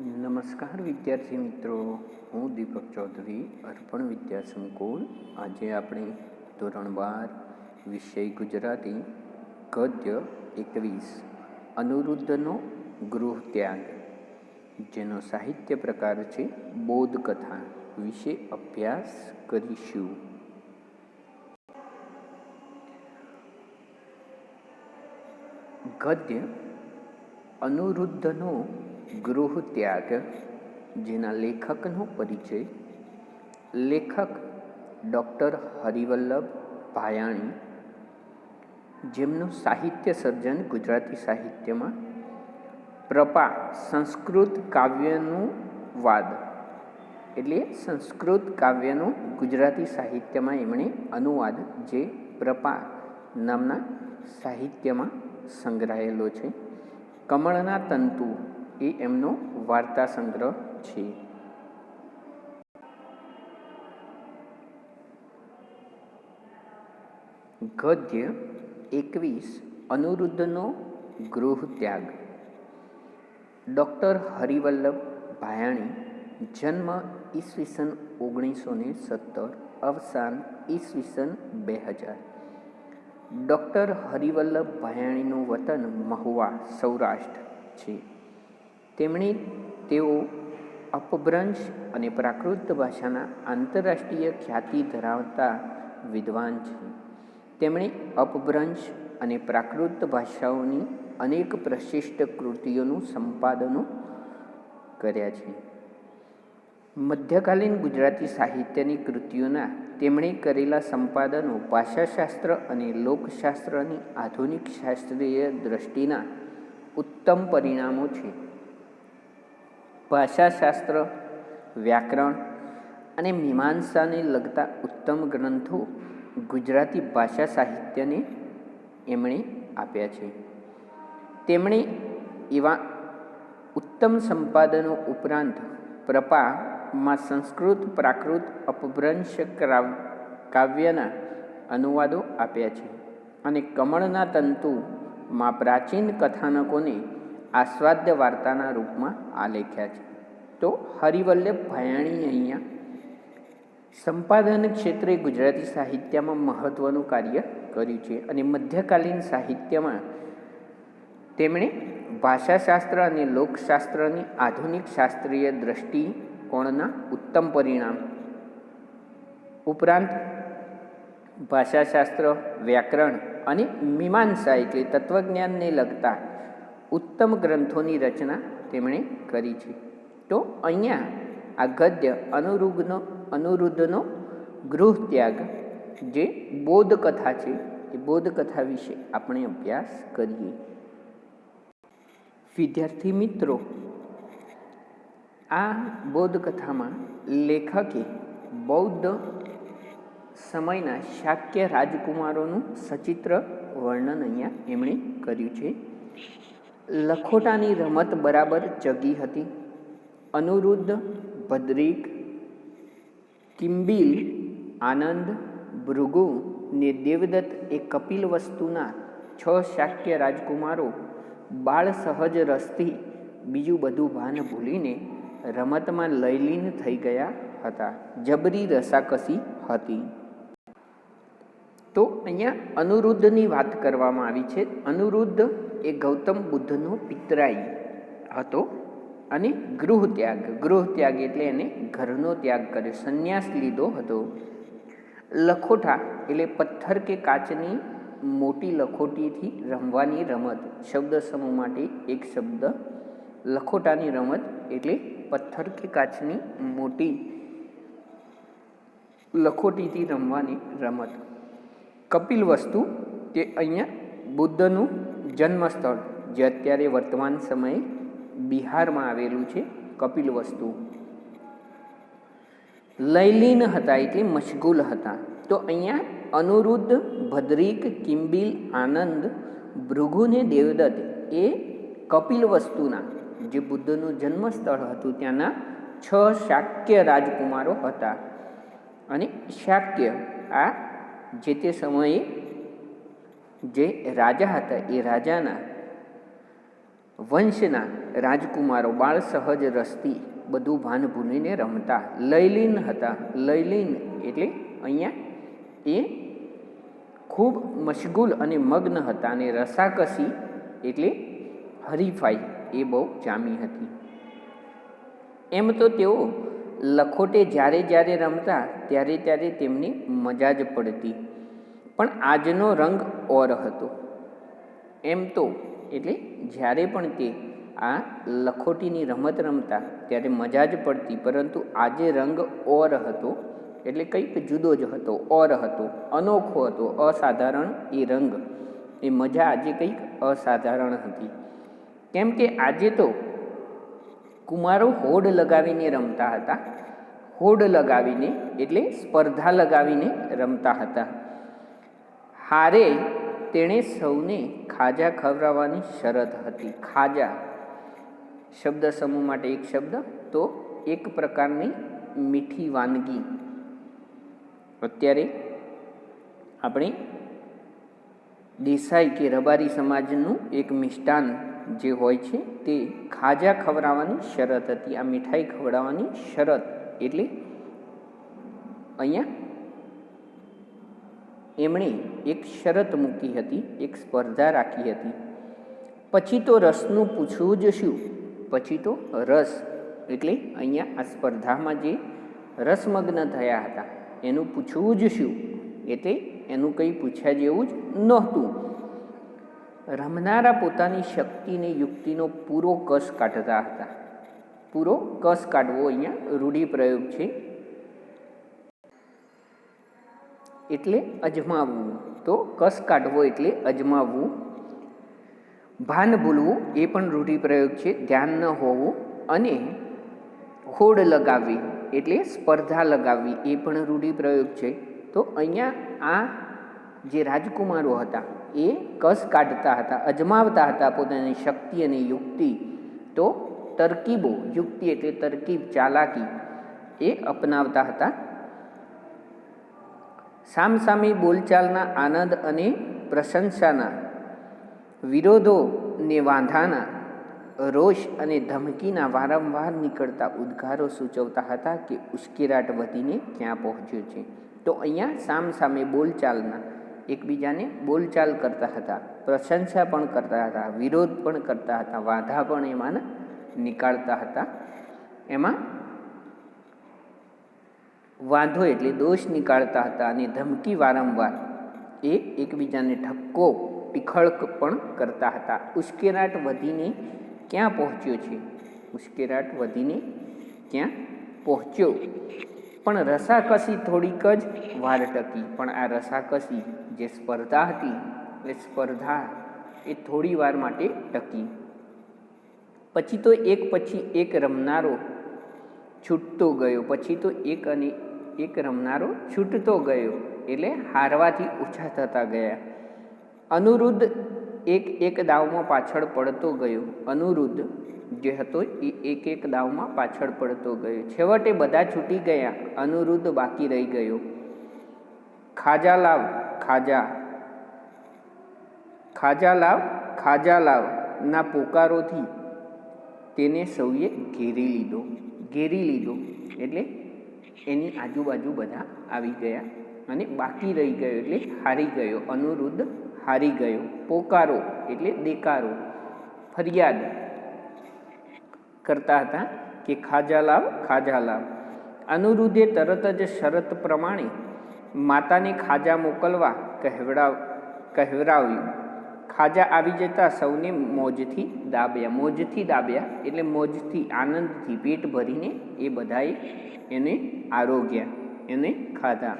નમસ્કાર વિદ્યાર્થી મિત્રો. હું દીપક ચૌધરી, અર્પણ વિદ્યા સંકુલ. આજે આપણે ધોરણ બાર, વિષય ગુજરાતી, ગદ્ય એકવીસ, અનુરુદ્ધનો ગૃહ ત્યાગ, જેનો સાહિત્ય પ્રકાર છે બોધકથા, વિશે અભ્યાસ કરીશું. ગદ્ય અનુરુદ્ધનો ગૃહ ત્યાગ જેના લેખકનો પરિચય લેખક ડૉક્ટર હરિવલ્લભ ભાયાણી, જેમનું સાહિત્ય સર્જન ગુજરાતી સાહિત્યમાં પ્રપા સંસ્કૃત કાવ્યનું વાદ, એટલે સંસ્કૃત કાવ્યનું ગુજરાતી સાહિત્યમાં એમણે અનુવાદ જે પ્રપા નામના સાહિત્યમાં સંગ્રહાયેલો છે. કમળના તંતુ એ એમનો વાર્તા સંગ્રહ છે. ગદ્ય એકવીસ અનુરુદ્ધનો ગૃહ ત્યાગ. ડૉક્ટર હરિવલ્લભ ભાયાણી જન્મ ઈસવીસન ઓગણીસો ને સત્તર, અવસાન ઈસવીસન બે હજાર. ડૉક્ટર હરિવલ્લભ ભાયાણીનું વતન મહુવા સૌરાષ્ટ્ર છે. તેમણે તેઓ અપભ્રંશ અને પ્રાકૃત ભાષાના આંતરરાષ્ટ્રીય ખ્યાતિ ધરાવતા વિદ્વાન છે. તેમણે અપભ્રંશ અને પ્રાકૃત ભાષાઓની અનેક પ્રશિષ્ટ કૃતિઓનું સંપાદનો કર્યા છે. મધ્યકાલીન ગુજરાતી સાહિત્યની કૃતિઓના તેમણે કરેલા સંપાદનો ભાષાશાસ્ત્ર અને લોકશાસ્ત્રની આધુનિક શાસ્ત્રીય દ્રષ્ટિના ઉત્તમ પરિણામો છે. ભાષાશાસ્ત્ર, વ્યાકરણ અને મીમાંસાને લગતા ઉત્તમ ગ્રંથો ગુજરાતી ભાષા સાહિત્યને એમણે આપ્યા છે. તેમણે એવા ઉત્તમ સંપાદનો ઉપરાંત પ્રપામાં સંસ્કૃત, પ્રાકૃત, અપભ્રંશ કાવ્યના અનુવાદો આપ્યા છે અને કમળના તંતુમાં પ્રાચીન કથાનકોને આસ્વાદ્ય વાર્તાના રૂપમાં આલેખ્યા છે. તો હરિવલ્લભ ભયાણી અહીંયા સંપાદન ક્ષેત્રે ગુજરાતી સાહિત્યમાં મહત્ત્વનું કાર્ય કર્યું છે અને મધ્યકાલીન સાહિત્યમાં તેમણે ભાષાશાસ્ત્ર અને લોકશાસ્ત્રની આધુનિક શાસ્ત્રીય દ્રષ્ટિકોણના ઉત્તમ પરિણામ ઉપરાંત ભાષાશાસ્ત્ર, વ્યાકરણ અને મીમાંસા એટલે તત્વજ્ઞાનને લગતા ઉત્તમ ગ્રંથોની રચના તેમણે કરી છે. તો અહીંયા આ ગદ્ય અનુરુદ્ધનો અનુરુદ્ધનો ગૃહ ત્યાગ જે બોધકથા છે, એ બોધકથા વિશે આપણે અભ્યાસ કરીએ. વિદ્યાર્થી મિત્રો, આ બોધકથામાં લેખકે બૌદ્ધ સમયના શાક્ય રાજકુમારોનું સચિત્ર વર્ણન અહીંયા એમણે કર્યું છે. લખોટાની રમત બરાબર જગી હતી. અનુરુદ્ધ, ભદ્રિક, કિંબિલ, આનંદ, ભૃગુ ને દેવદત્ત એ કપિલ વસ્તુના છ શાક્ય રાજકુમારો બાળ સહજ રસથી બીજું બધું ભાન ભૂલીને રમતમાં લયલીન થઈ ગયા હતા. જબરી રસાકસી હતી. તો અહીંયા અનુરુદ્ધની વાત કરવામાં આવી છે. અનુરુદ્ધ એ ગૌતમ બુદ્ધનો પિતરાઈ હતો અને ગૃહ ત્યાગ ગૃહ ત્યાગ એટલે એને ઘરનો ત્યાગ કર્યો સંન્યાસ લીધો હતો. લખોટા એટલે પથ્થર કે કાચની મોટી લખોટીથી રમવાની રમત, શબ્દ સમૂહ માટે એક શબ્દ. લખોટાની રમત એટલે પથ્થર કે કાચની મોટી લખોટીથી રમવાની રમત. કપિલ વસ્તુ તે અહીંયા બુદ્ધનું જન્મસ્થળ, જે અત્યારે વર્તમાન સમયે બિહારમાં આવેલું છે, કપિલ વસ્તુ. લયલીન હતા એટલે મશગુલ હતા. તો અહીંયા અનુરુદ્ધ, ભદ્રિક, કિંબિલ, આનંદ, ભૃગુને દેવદત્ત એ કપિલ વસ્તુના, જે બુદ્ધનું જન્મસ્થળ હતું ત્યાંના છ શાક્ય રાજકુમારો હતા. અને શાક્ય, આ જે તે સમયે જે રાજા હતા, એ રાજાના વંશના રાજકુમારો, બાળ સહજ રસથી બધું ભાન ભૂલીને રમતા. લયલીન હતા. લયલીન એટલે અહીંયા એ ખૂબ મશગુલ અને મગ્ન હતા અને રસાકસી એટલે હરીફાઈ એ બહુ જામી હતી. એમ તો તેઓ લખોટે જ્યારે જ્યારે રમતા, ત્યારે ત્યારે તેમની મજા જ પડતી. પણ આજનો રંગ ઓર હતો. એમ તો એટલે જ્યારે પણ તે આ લખોટીની રમત રમતા ત્યારે મજા જ પડતી, પરંતુ આજે રંગ ઓર હતો એટલે કંઈક જુદો જ હતો, ઓર હતો, અનોખો હતો, અસાધારણ એ રંગ. એ મજા આજે કંઈક અસાધારણ હતી. કેમ કે આજે તો કુમારો હોડ લગાવીને રમતા હતા. હોડ લગાવીને એટલે સ્પર્ધા લગાવીને રમતા હતા. હારે તેણે સૌને ખાજા ખવડાવવાની શરત હતી. ખાજા શબ્દ સમૂહ માટે એક શબ્દ, તો એક પ્રકારની મીઠી વાનગી. અત્યારે આપણે દેસાઈ કે રબારી સમાજનું એક મિષ્ટાન જે હોય છે, તે ખાજા ખવડાવવાની શરત હતી. આ મીઠાઈ ખવડાવવાની શરત એટલે અહીંયા એમણે એક શરત મૂકી હતી, એક સ્પર્ધા રાખી હતી. પછી તો રસનું પૂછવું જ શું? પછી તો રસ. એટલે અહીંયા આ સ્પર્ધામાં જે રસમગ્ન થયા હતા, એનું પૂછવું જ શું? એટલે એનું કંઈ પૂછ્યા જેવું જ નહોતું. રમનારા પોતાની શક્તિને યુક્તિનો પૂરો કસ કાઢતા હતા. પૂરો કસ કાઢવો અહીંયા રૂઢિપ્રયોગ છે. એટલે અજમાવવું. તો કસ કાઢવો એટલે અજમાવવું. ભાન ભૂલવું એ પણ રૂઢિપ્રયોગ છે. ધ્યાન ન હોવું અને હોડ લગાવવી એટલે સ્પર્ધા લગાવવી એ પણ રૂઢિપ્રયોગ છે. તો અહીંયા આ જે રાજકુમારો હતા એ કસ કાઢતા હતા, અજમાવતા હતા પોતાની શક્તિ અને યુક્તિ. તો તરકીબો, યુક્તિ એટલે તરકીબ, ચાલાકી એ અપનાવતા હતા. સામસામે બોલચાલના આનંદ અને પ્રશંસાના, વિરોધો ને વાંધાના, રોષ અને ધમકીના વારંવાર નીકળતા ઉદ્ગારો સૂચવતા હતા કે ઉશ્કેરાટ વધીને ક્યાં પહોંચ્યો છે. તો અહીંયા સામસામે બોલચાલના એકબીજાને બોલચાલ કરતા હતા, પ્રશંસા પણ કરતા હતા, વિરોધ પણ કરતા હતા, વાંધા પણ એમાં નીકાળતા હતા. એમાં વાંધો એટલે દોષ નીકાળતા હતા અને ધમકી વારંવાર એ એકબીજાને ઠપકો ટીખળક પણ કરતા હતા. ઉશ્કેરાટ વધીને ક્યાં પહોંચ્યો છે? ઉશ્કેરાટ વધીને ક્યાં પહોંચ્યો? પણ રસાકસી થોડીક જ વાર ટકી. પણ આ રસાકસી જે સ્પર્ધા હતી, એ સ્પર્ધા એ થોડી વાર માટે ટકી. પછી તો એક પછી એક રમનારો છૂટતો ગયો. પછી તો એક અને એક રમનારો છૂટતો ગયો એટલે હારવાથી ઓછા થતા ગયા. અનુરુદ્ધ એક એક દાવમાં પાછળ પડતો ગયો. અનુરુદ્ધ જે હતો એ એક એક દાવમાં પાછળ પડતો ગયો. છેવટે બધા છૂટી ગયા. અનુરુદ્ધ બાકી રહી ગયો. ખાજા લાવ, ખાજા. ખાજા લાવ ખાજા લાવ. ના પોકારોથી તેને સૌએ ઘેરી લીધો. ઘેરી લીધો. એટલે એની આજુબાજુ બધા આવી ગયા અને બાકી રહી ગયો એટલે હારી ગયો. અનુરુદ્ધ હારી ગયો. પોકારો એટલે દેકારો. ફરિયાદ કરતા હતા કે ખાજા લાવ ખાજા લાવ. અનુરુદ્ધે તરત જ શરત પ્રમાણે માતાને ખાજા મોકલવા કહેવડાવ, કહેવરાવ્યું. ખાજા આવી જતા સૌને મોજથી દાબ્યા. મોજથી દાબ્યા એટલે મોજથી આનંદથી પેટ ભરીને એ બધાએ એને આરોગ્યા, એને ખાધા.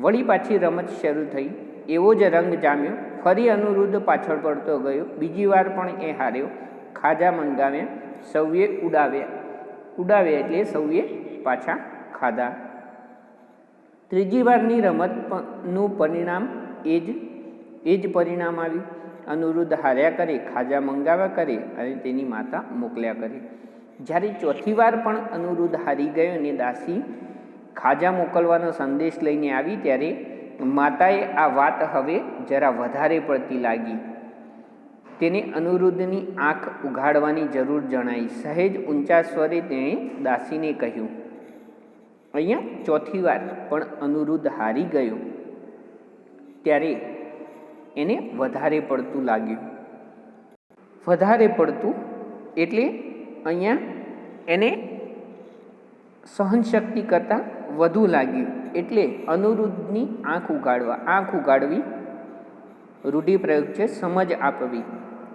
વળી પાછી રમત શરૂ થઈ. એવો જ રંગ જામ્યો. ફરી અનુરુદ્ધ પાછળ પડતો ગયો. બીજી વાર પણ એ હાર્યો. ખાજા મંગાવ્યા. સૌએ ઉડાવ્યા. ઉડાવ્યા એટલે સૌએ પાછા ખાધા. ત્રીજી વારની રમતનું પરિણામ એ જ એ જ પરિણામ આવ્યું. અનુરુદ્ધ હાર્યા કરે, ખાજા મંગાવ્યા કરે અને તેની માતા મોકલ્યા કરી. જ્યારે ચોથી વાર પણ અનુરુદ્ધ હારી ગયો અને દાસી ખાજા મોકલવાનો સંદેશ લઈને આવી, ત્યારે માતાએ આ વાત હવે જરા વધારે પડતી લાગી. તેને અનુરુદ્ધની આંખ ઉઘાડવાની જરૂર જણાઈ. સહેજ ઊંચા સ્વરે તેણે દાસીને કહ્યું, અહીંયા ચોથી વાર પણ અનુરુદ્ધ હારી ગયો. ત્યારે એને વધારે પડતું લાગ્યું. વધારે પડતું એટલે અહીંયા એને સહનશક્તિ કરતાં વધુ લાગ્યું. એટલે અનુરુદ્ધની આંખ ઉગાડવા, આંખ ઉગાડવી રૂઢિપ્રયોગ છે, સમજ આપવી.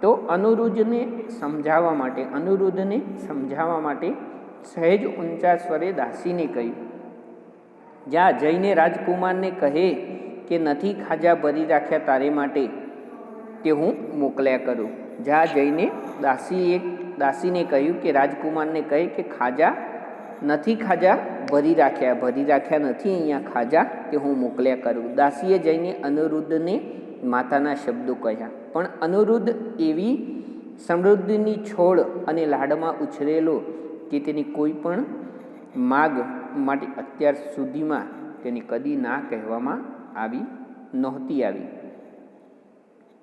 તો અનુરુદ્ધને સમજાવવા માટે, અનુરુદ્ધને સમજાવવા માટે સહેજ ઊંચા સ્વરે દાસીને કહ્યું. જ્યાં જઈને રાજકુમારને કહે કે નથી ખાજા ભરી રાખ્યા તારે માટે? તે હું મોકલ્યા કરું. જ્યાં જઈને દાસીએ દાસીને કહ્યું કે રાજકુમારને કહે કે ખાજા નથી ખાજા ભરી રાખ્યા ભરી રાખ્યા નથી અહીંયા ખાજા, તે હું મોકલ્યા કરું. દાસીએ જઈને અનુરુદ્ધને માતાના શબ્દો કહ્યા. પણ અનુરુદ્ધ એવી સમૃદ્ધિની છોડ અને લાડમાં ઉછરેલો કે તેની કોઈ પણ માગ માટે અત્યાર સુધીમાં તેની કદી ના કહેવામાં આવી નહોતી આવી.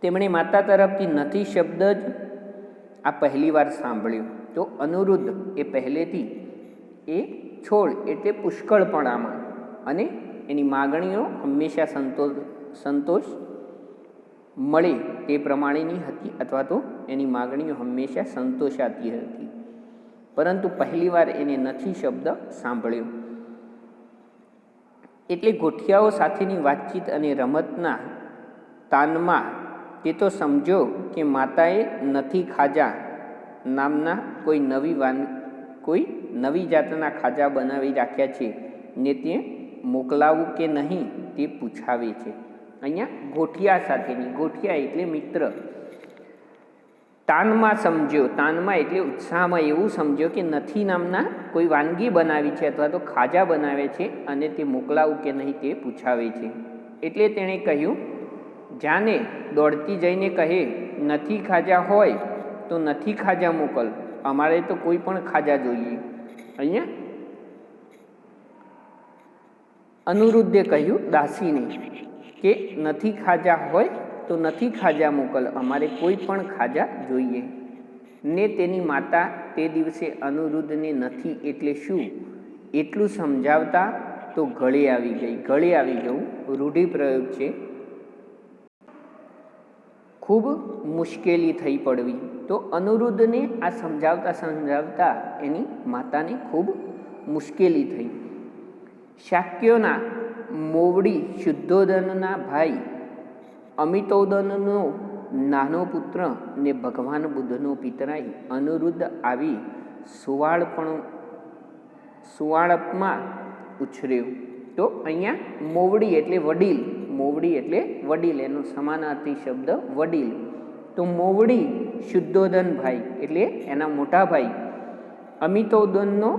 તેમણે માતા તરફથી નથી શબ્દ જ આ પહેલીવાર સાંભળ્યો. તો અનુરુદ્ધ એ પહેલેથી એ છોડ એટલે પુષ્કળપણામાં અને એની માગણીઓ હંમેશા સંતોષ સંતોષ મળે તે પ્રમાણેની હતી અથવા તો એની માગણીઓ હંમેશા સંતોષાતી હતી. પરંતુ પહેલીવાર એને નથી શબ્દ સાંભળ્યો. એટલે ગોઠિયાઓ સાથેની વાતચીત અને રમતના તાનમાં તે તો સમજો કે માતાએ નથી ખાજા નામના કોઈ નવી વાન, કોઈ નવી જાતના ખાજા બનાવી રાખ્યા છે ને તે મોકલાવું કે નહીં તે પૂછાવે છે. અહીંયા ગોઠિયા સાથેની, ગોઠિયા એટલે મિત્ર. તાનમાં સમજ્યો, તાનમાં એટલે ઉત્સાહમાં એવું સમજ્યો કે નથી નામના કોઈ વાનગી બનાવી છે અથવા તો ખાજા બનાવે છે અને તે મોકલાવું કે નહીં તે પૂછાવે છે. એટલે તેણે કહ્યું, જાને દોડતી જઈને કહે, નથી ખાજા હોય તો નથી ખાજા મોકલ, અમારે તો કોઈ પણ ખાજા જોઈએ. અહીંયા અનુરુદ્ધે કહ્યું, દાસીને, કે નથી ખાજા હોય તો નથી ખાજા મોકલ, અમારે કોઈ પણ ખાજા જોઈએ. ને તેની માતા તે દિવસે અનુરુદ્ધને નથી એટલે શું? એટલું સમજાવતા તો ગળે આવી ગઈ, ગળે આવી ગયું. રૂઢિપ્રયોગ છે. ખૂબ મુશ્કેલી થઈ પડવી. તો અનુરુદ્ધને આ સમજાવતા સમજાવતા એની માતાને ખૂબ મુશ્કેલી થઈ. શાક્યોના મોવડી શુદ્ધોધનના ભાઈ અમિતોદનનો નાનો પુત્ર ને ભગવાન બુદ્ધનો પિતરાઈ અનુરુદ્ધ આવી સુવાળપણ, સુવાળપમાં ઉછર્યો. તો અહીંયા મોવડી એટલે વડીલ, મોવડી એટલે વડીલ, એનો સમાનાર્થી શબ્દ વડીલ. તો મોવડી શુદ્ધોદન ભાઈ એટલે એના મોટા ભાઈ અમિતોદનનો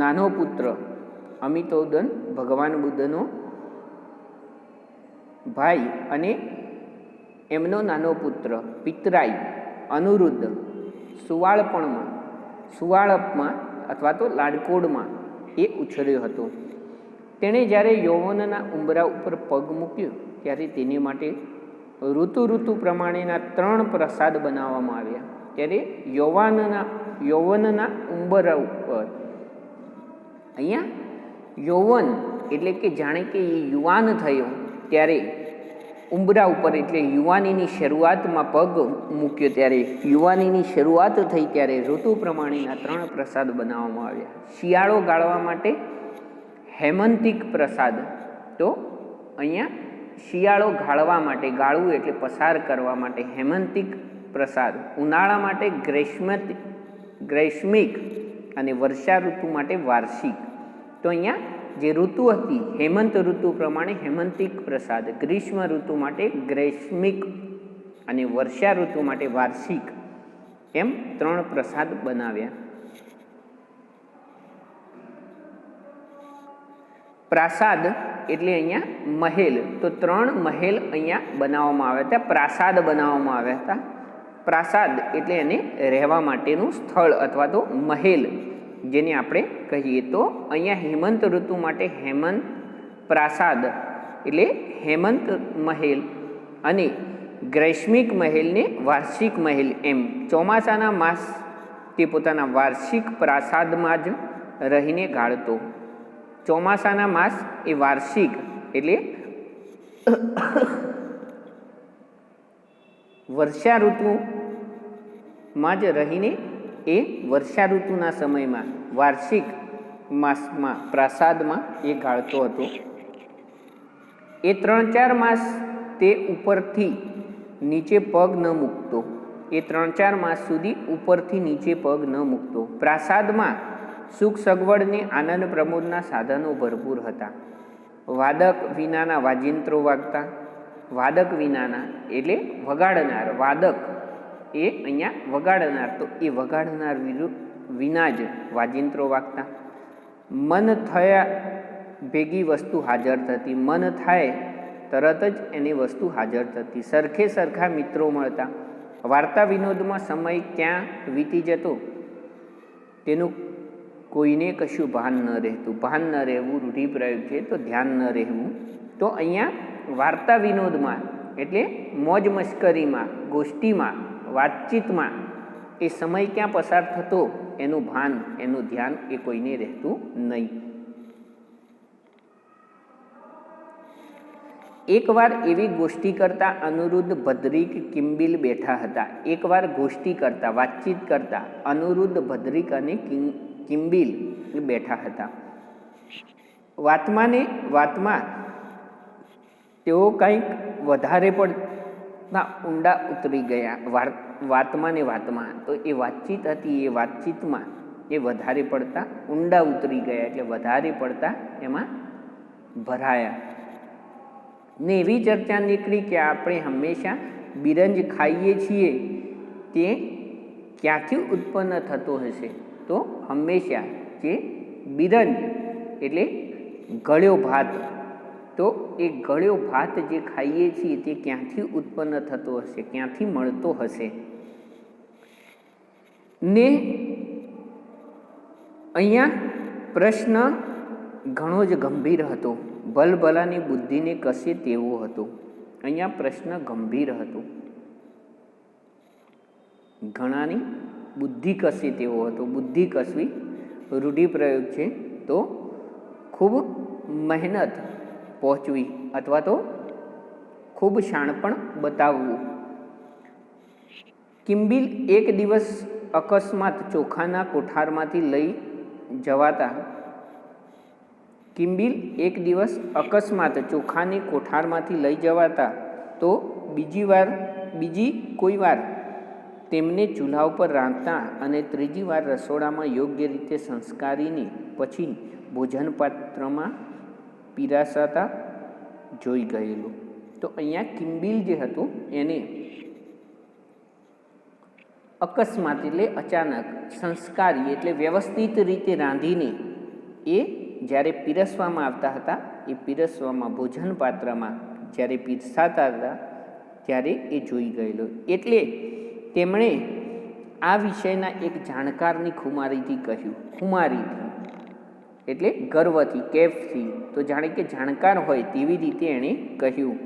નાનો પુત્ર, અમિતોદન ભગવાન બુદ્ધનો ભાઈ અને એમનો નાનો પુત્ર પિતરાઈ, અનુરુદ્ધ, સુવાળપણમાં, સુવાળપમાં અથવા તો લાડકોડમાં એ ઉછર્યો હતો. તેણે જ્યારે યૌવનના ઉંબરા ઉપર પગ મૂક્યો, ત્યારે તેને માટે ઋતુ ઋતુ પ્રમાણેના ત્રણ પ્રસાદ બનાવવામાં આવ્યા. ત્યારે યૌવાનના, યૌવનના ઉંબરા ઉપર. અહીંયા યૌવન એટલે કે જાણે કે એ યુવાન થયો, ત્યારે ઉંબરા ઉપર એટલે યુવાનીની શરૂઆતમાં પગ મૂક્યો ત્યારે યુવાનીની શરૂઆત થઈ ત્યારે ઋતુ પ્રમાણેના ત્રણ પ્રસાદ બનાવવામાં આવ્યા. શિયાળો ગાળવા માટે હેમંતિક પ્રસાદ. તો અહીંયા શિયાળો ગાળવા માટે ગાળવું એટલે પસાર કરવા માટે હેમંતિક પ્રસાદ. ઉનાળા માટે ગ્રેષ્મત, ગ્રેષ્મિક અને વર્ષા ઋતુ માટે વાર્ષિક. તો અહીંયા જે ઋતુ હતી, હેમંત ઋતુ પ્રમાણે હેમંતિક પ્રસાદ, ગ્રીષ્મ ઋતુ માટે ગ્રેષ્મિક અને વર્ષા ઋતુ માટે વાર્ષિક એમ ત્રણ પ્રસાદ બનાવ્યા. પ્રાસાદ એટલે અહીંયા મહેલ. તો ત્રણ મહેલ અહીંયા બનાવવામાં આવ્યા હતા. પ્રાસાદ બનાવવામાં આવ્યા હતા. પ્રાસાદ એટલે એને રહેવા માટેનું સ્થળ અથવા તો મહેલ. જેને આપણે કહીએ તો અહીંયા હેમંત ઋતુ માટે હેમંત પ્રાસાદ એટલે હેમંત મહેલ અને ગ્રૈષ્મિક મહેલને વાર્ષિક મહેલ એમ. ચોમાસાના માસ તે પોતાના વાર્ષિક પ્રાસાદમાં જ રહીને ગાળતો. ચોમાસાના માસ એ વાર્ષિક એટલે વર્ષા ઋતુમાં જ રહીને એ વર્ષા ઋતુના સમયમાં વાર્ષિક માસમાં પ્રાસાદમાં એ ગાળતો હતો. એ ત્રણ ચાર માસ તે ઉપરથી નીચે પગ ન મૂકતો. એ ત્રણ ચાર માસ સુધી ઉપરથી નીચે પગ ન મૂકતો. પ્રાસાદમાં સુખ સગવડને આનંદ પ્રમોદના સાધનો ભરપૂર હતા. વાદક વિનાના વાજિંત્રો વાગતા, વાદક વિનાના એટલે વગાડનાર વાદક એ અહીંયા વગાડનાર. તો એ વગાડનાર વિના જ વાજિંત્રો વાગતા. મન થયા ભેગી વસ્તુ હાજર થતી. મન થાય તરત જ એની વસ્તુ હાજર થતી. સરખે સરખા મિત્રો મળતા. વાર્તા વિનોદમાં સમય ક્યાં વીતી જતો? તેનું કોઈને કશું ભાન ન રહેતું. ભાન ન રહેવું રૂઢિપ્રયોગ છે તો ધ્યાન ન રહેવું. તો અહીંયા વાર્તા વિનોદમાં, એટલે મોજ મશ્કરીમાં, ગોષ્ઠીમાં વાતચીતમાં એ સમય ક્યાં પસાર થતો એનું ભાન, એનું ધ્યાન એ કોઈને રહેતું નહીં. એકવાર એવી ગોષ્ઠી કરતા અનુરુદ્ધ ભદ્રિક કિંબિલ બેઠા હતા. એકવાર ગોષ્ઠી કરતા, વાતચીત કરતા અનુરુદ્ધ ભદ્રિક અને કિંબિલ બેઠા હતા. વાતમાં ને વાતમાં તેઓ કંઈક વધારે પડતા ઊંડા ઉતરી ગયા. વાતમાં ને વાતમાં. તો એ વાતચીત હતી, એ વાતચીતમાં એ વધારે પડતા ઊંડા ઉતરી ગયા એટલે વધારે પડતા એમાં ભરાયા. ને એવી ચર્ચા નીકળી કે આપણે હંમેશા બિરંજ ખાઈએ છીએ, તે ક્યાંથી ઉત્પન્ન થતો હશે? તો હંમેશા જે બિરંજ એટલે ગળ્યો ભાત. તો એ ગળ્યો ભાત જે ખાઈએ છીએ તે ક્યાંથી ઉત્પન્ન થતો હશે? ક્યાંથી મળતો હશે? ને અહીંયા પ્રશ્ન ઘણો જ ગંભીર હતો. ભલભલાની બુદ્ધિને કશે તેવો હતો? અહીંયા પ્રશ્ન ગંભીર હતો. ઘણાની બુદ્ધિ કશે તેવો હતો? બુદ્ધિ કસવી રૂઢિપ્રયોગ છે તો ખૂબ મહેનત પહોંચવી અથવા તો ખૂબ શાણપણ બતાવવું. કિંબિલ એક દિવસ અકસ્માત ચોખાના કોઠારમાંથી લઈ જવાતા. કિંબિલ એક દિવસ અકસ્માત ચોખાની કોઠારમાંથી લઈ જવાતા તો બીજી વાર, બીજી કોઈ વાર તેમને ચૂલા ઉપર રાંધતા અને ત્રીજી વાર રસોડામાં યોગ્ય રીતે સંસ્કારીને પછી ભોજન પાત્રમાં પીરાસાતા જોઈ ગયેલું. તો અહીંયા કિંબિલ જે હતું એને અકસ્માત એટલે અચાનક સંસ્કારી એટલે વ્યવસ્થિત રીતે રાંધીને એ જ્યારે પીરસવામાં આવતા હતા, એ પીરસવામાં ભોજન પાત્રમાં જ્યારે પીરસાતા હતા, ત્યારે એ જોઈ ગયેલો. એટલે તેમણે આ વિષયના એક જાણકારની ખુમારીથી કહ્યું, ખુમારીથી. એટલે ગર્વથી, કેફથી, તો જાણે કે જાણકાર હોય તેવી રીતે એણે કહ્યું.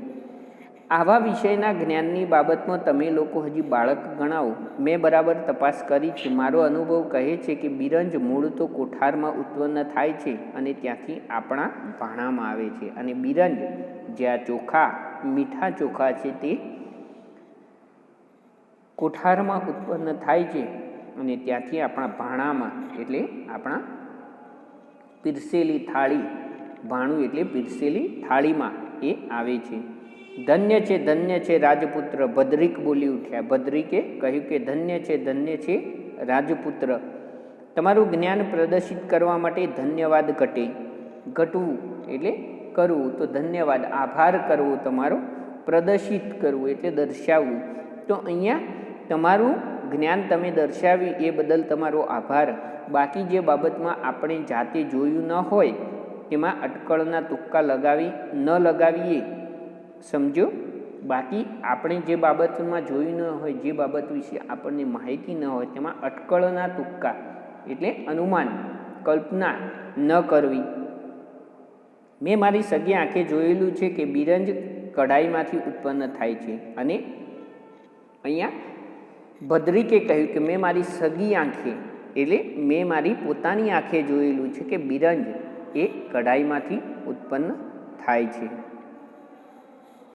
આવા વિષયના જ્ઞાનની બાબતમાં તમે લોકો હજી બાળક ગણાવો. મેં બરાબર તપાસ કરી છે. મારો અનુભવ કહે છે કે બિરંજ મૂળ તો કોઠારમાં ઉત્પન્ન થાય છે અને ત્યાંથી આપણા ભાણામાં આવે છે. અને બિરંજ જ્યાં ચોખા, મીઠા ચોખા છે તે કોઠારમાં ઉત્પન્ન થાય છે અને ત્યાંથી આપણા ભાણામાં, એટલે આપણા પીરસેલી થાળી ભાણું એટલે પીરસેલી થાળીમાં એ આવે છે. ધન્ય છે ધન્ય છે રાજપુત્ર ભદ્રિક બોલી ઉઠ્યા. ભદ્રિકે કહ્યું કે, ધન્ય છે ધન્ય છે રાજપુત્ર તમારું જ્ઞાન પ્રદર્શિત કરવા માટે ધન્યવાદ ઘટે. ઘટવું એટલે કરવું. તો ધન્યવાદ, આભાર કરવો તમારો. પ્રદર્શિત કરવું એટલે દર્શાવવું. તો અહીંયા તમારું જ્ઞાન તમે દર્શાવ્યું એ બદલ તમારો આભાર. બાકી જે બાબતમાં આપણે જાતે જોયું ન હોય તેમાં અટકળના તુક્કા લગાવી, ન લગાવીએ. સમજો? બાકી આપણે જે બાબતમાં જોયું ન હોય, જે બાબત વિશે આપણને માહિતી ન હોય, તેમાં અટકળના તુક્કા એટલે અનુમાન, કલ્પના ન કરવી. મેં મારી સગી આંખે જોયેલું છે કે બિરંજ કઢાઈમાંથી ઉત્પન્ન થાય છે અને અહીંયા ભદ્રિકે કહ્યું કે મેં મારી સગી આંખે, એટલે મેં મારી પોતાની આંખે જોયેલું છે કે બિરંજ એ કઢાઈમાંથી ઉત્પન્ન થાય છે.